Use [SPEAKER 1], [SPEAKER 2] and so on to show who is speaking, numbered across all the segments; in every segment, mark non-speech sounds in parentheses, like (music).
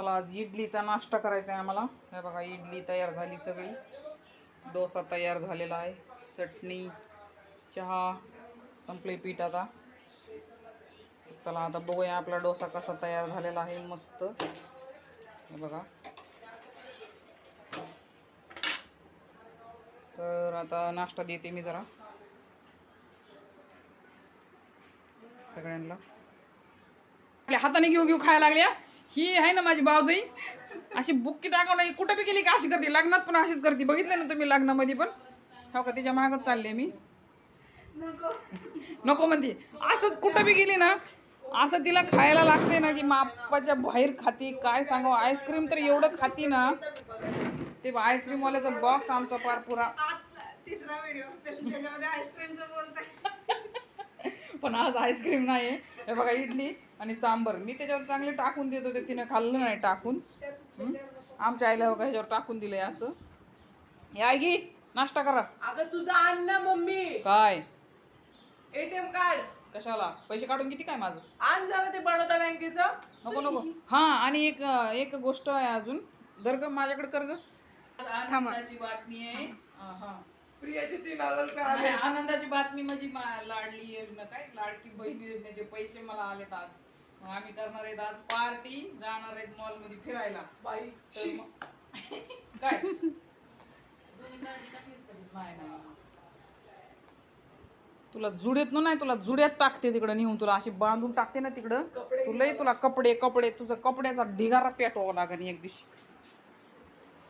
[SPEAKER 1] चला आज इडलीचा नाश्ता करायचा आहे आम्हाला. हे बघा इडली तयार झाली सगळी. डोसा तयार झालेला आहे. चटणी चहा संपले पीठ आता. चला आता बघूया आपला डोसा कसा तयार झालेला आहे मस्त. हे बघा. तर आता नाश्ता देते मी जरा. सगळ्यांना. आपल्या हाताने घेऊ घेऊ खायला लागल्या? ही आहे ना माझी भावजाई अशी बुक्की टाकवलं कुठं बी गेली का अशी करते लग्नात पण अशीच करते बघितलं ना तुम्ही लग्नामध्ये पण? हो का तिच्या मागच चालले मी. नको म्हणते. असंच कुठं बी गेली ना असं तिला खायला लागते ना की मापाच्या बाहेर खाती काय सांगावं? आईस्क्रीम तर एवढं खाती ना. ते आईस्क्रीमवाल्याचा बॉक्स आमचा पार पुरा.
[SPEAKER 2] तिसरा व्हिडिओ त्याच्यामध्ये आईस्क्रीमचं
[SPEAKER 1] पण आज आईस्क्रीम नाही आहे हे बघा इडली आणि सांबर. मी त्याच्यावर चांगले टाकून देत होते तिने खाल्लं नाही टाकून? आमच्या आईला बघा ह्याच्यावर टाकून दिलंय असं. हे आई घे नाश्ता करा.
[SPEAKER 2] अगं तुझं आण ना मम्मी.
[SPEAKER 1] काय?
[SPEAKER 2] ATM card.
[SPEAKER 1] कशाला? पैसे काढून किती काय माझं?
[SPEAKER 2] आण जरा ते बडोदा बँकेचं.
[SPEAKER 1] नको नको. हा आणि एक एक गोष्ट आहे अजून. दर ग माझ्याकडे कर ग. बातमी आहे.
[SPEAKER 2] प्रियाचे तीन हजार रुपये
[SPEAKER 1] नाही, आनंदाची बातमी म्हणजे मा- लाडली योजना काय? लाडकी बहीण योजनेचे पैसे मला आलेत आज. मग आम्ही करणार आहेत आज पार्टी जाणार आहेत मॉलमध्ये फिरायला.
[SPEAKER 2] बाई
[SPEAKER 1] तर मग- (laughs) काय? नाही नाही. तुला जुड्यात नाही तुला जुड्यात टाकते तिकडं नेऊन. तुला अशी बांधून टाकते ना तिकडं. तुलाही तुला कपडे कपडे. तुझा कपड्याचा ढिगारा पेटवावा लागेल एक दिवशी.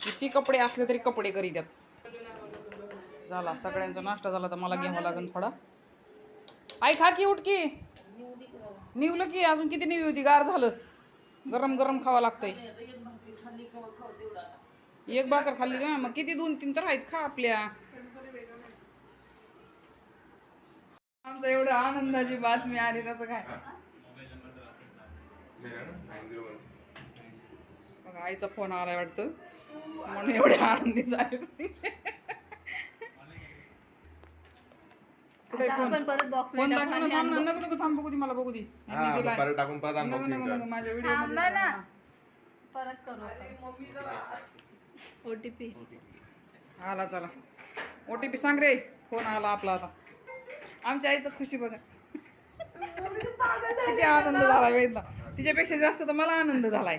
[SPEAKER 1] किती कपडे असले तरी कपडे करी द्यात झाला सगळ्यांचा नाश्ता झाला तर मला घ्यावा लागेल थोडा. आई खा की उठ की निवलं की अजून किती निवी होती? गार झालं. गरम गरम खावं लागतंय. एक भाकर खाल्ली ना मग किती दोन तीन तर आहेत खा आपल्या. आमचा एवढं आनंदाची बातमी आली त्याचं काय? बघा आईचा फोन आलाय वाटतं. म्हणून एवढे आनंदी झाले. कुठे फोन
[SPEAKER 3] आपण परत बॉक्स
[SPEAKER 1] फोन दाखव ना थांब ना नको नको थांब बघू दे मला बघू दे यांनी दिलाय.
[SPEAKER 4] परत टाकून परत
[SPEAKER 1] नको
[SPEAKER 4] अनबॉक्सिंग
[SPEAKER 1] नको नको माझ्या व्हिडिओ
[SPEAKER 3] थांबा ना. परत करू आपण ओटीपी
[SPEAKER 1] आला चला. ओ टी पी सांग रे. फोन आला आपला आता. आमच्या आईचं खुशी बघा. किती आनंद झाला वेदला तिच्यापेक्षा जास्त तर मला आनंद झालाय.